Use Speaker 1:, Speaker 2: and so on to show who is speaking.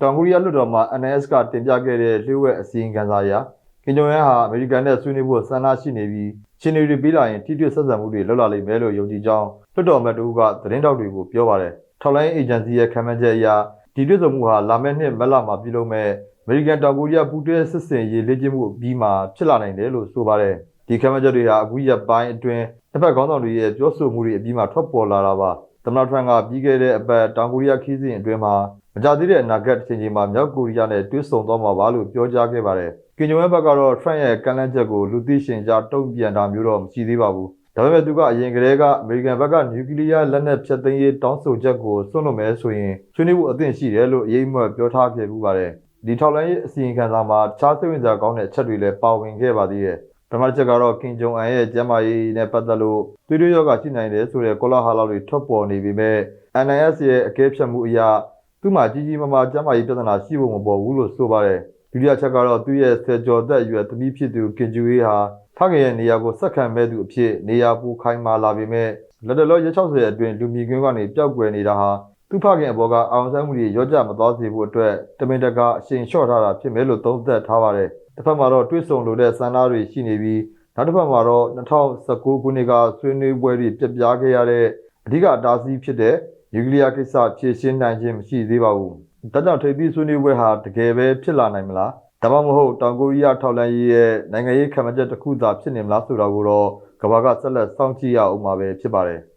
Speaker 1: တောင်ကိုရီးယားလွှတ်တော်မှာ NS ကတင်ပြခဲ့တဲ့လျှို့ဝှက်အစည်းအဝေးခန်းစာအရကင်ဂျုံယန်ဟာအမေရိကန်နဲ့ဆွေးနွေးဖို့ဆန္ဒရှိနေပြီးချင်းနေတွေပြီးလာရင်ထိတွေ့ဆက်ဆံမှုတွေလုပ်လာလိမ့်မယ်လို့ယုံကြည်ကြောင်းလွှတ်တော်အမတ်တို့ကသတင်းတောက်တွေကိုပြောပါတယ်ထောက်လိုင်းအေဂျင်စီရဲ့ခံမှန်းချက်အရဒီတွေ့ဆုံမှုဟာလာမယ့်နှစ်မက်လမှာပြုလုပ်မဲ့အမေရိကန်တောင်ကိုရီးယားပူးတွဲစစ်စင်ရေးလေ့ကျင့်မှုအပြီးမှာဖြစ်လာနိုင်တယ်လို့ဆိုပါတယ်ဒီခံမှန်းချက်တွေဟာအခုရက်ပိုင်းအတွင်းတစ်ဖက်ခေါင်းဆောင်တွေရဲ့ပြောဆိုမှုတွေအပြီးမှာထွက်ပေါ်လာတာပါသမ္မတထရန့်ကပြီးခဲ့တဲ့အပတ်တောင်ကိုရီးယားခီးစဉ်အတွင်းမှာ မကြသေးတဲ့အနာဂတ်တစ်ချိန်ချိန်မှာမြောက်ကိုရီးယားနဲ့တွဲဆုံသွားမှာပါလို့ပြောကြားခဲ့ပါတယ်ကင်ဂျုံယန်ဘက်ကတော့ထရန့်ရဲ့ကန့်လန့်ချက်ကိုလူသိရှင်ကြားတုံ့ပြန်တာမျိုးတော့မရှိသေးပါဘူးဒါပေမဲ့သူကအရင်ကတည်းကအမေရိကန်ဘက်ကနျူကလ িয়ার လက်နက်ဖျက်သိမ်းရေးတောင်းဆိုချက်ကိုစွန့်လွတ်မယ်ဆိုရင်ဆွေးနွေးဖို့အသင့်ရှိတယ်လို့အရေးမွက်ပြောထားခဲ့ပူပါတယ်ဒီထောက်လိုင်းရေးအစီရင်ခံစာမှာတခြားစိတ်ဝင်စားကောင်းတဲ့အချက်တွေလည်းပါဝင်ခဲ့ပါသေးတယ်ပထမချက်ကတော့ကင်ဂျုံအန်ရဲ့ကျမ်းမာရေးနဲ့ပတ်သက်လို့သွေးတိုးရောဂါရှိနိုင်တယ်ဆိုတဲ့ကောလာဟာလာတွေထွက်ပေါ်နေပေမဲ့ NIS ရဲ့အကဲဖြတ်မှုအရ သူ့မှာကြီးကြီးမားမားကျန်းမာရေးပြဿနာရှိဖို့မပေါ်ဘူးလို့ဆိုပါတယ်ဒုတိယချက်ကတော့သူ့ရဲ့ဆယ်ကျော်သက်အရွယ်သမီးဖြစ်သူကင်ဂျူရေးဟာဖခင်ရဲ့နေရာကိုဆက်ခံမဲ့သူအဖြစ်နေရာပူခိုင်းမာလာပေမဲ့လက်တလောရက်60အတွင်းလူမြင်ကွင်းကနေပျောက်ကွယ်နေတာဟာသူ့ဖခင်အဘောကအောင်ဆန်းမှုတွေရောကြမသွားစေဖို့အတွက်တမင်တကာအရှင်လျှော့ထားတာဖြစ်မယ်လို့သုံးသပ်ထားပါတယ်တစ်ဖက်မှာတော့တွေးဆုံလိုတဲ့စံသားတွေရှိနေပြီးနောက်တစ်ဖက်မှာတော့2019ခုနှစ်ကဆွေးနွေးပွဲတွေပြက်ပြားခဲ့ရတဲ့အဓိကအတားအဆီးဖြစ်တဲ့ နျူကလ িয়ার ကိစ္စဖြေရှင်းနိုင်ခြင်းမရှိသေးပါဘူး။ဒါကြောင့်ထိပ်သီးဆွေးနွေးပွဲဟာတကယ်ပဲဖြစ်လာနိုင်မလား။ဒါမှမဟုတ်တောင်ကိုရီးယားထောက်လှမ်းရေးရဲ့နိုင်ငံရေးခံမှန်းချက်တစ်ခုသာဖြစ်နေမလားဆိုတာကိုတော့ကမ္ဘာကဆက်လက်စောင့်ကြည့်ရအောင်မှာပဲဖြစ်ပါတယ်။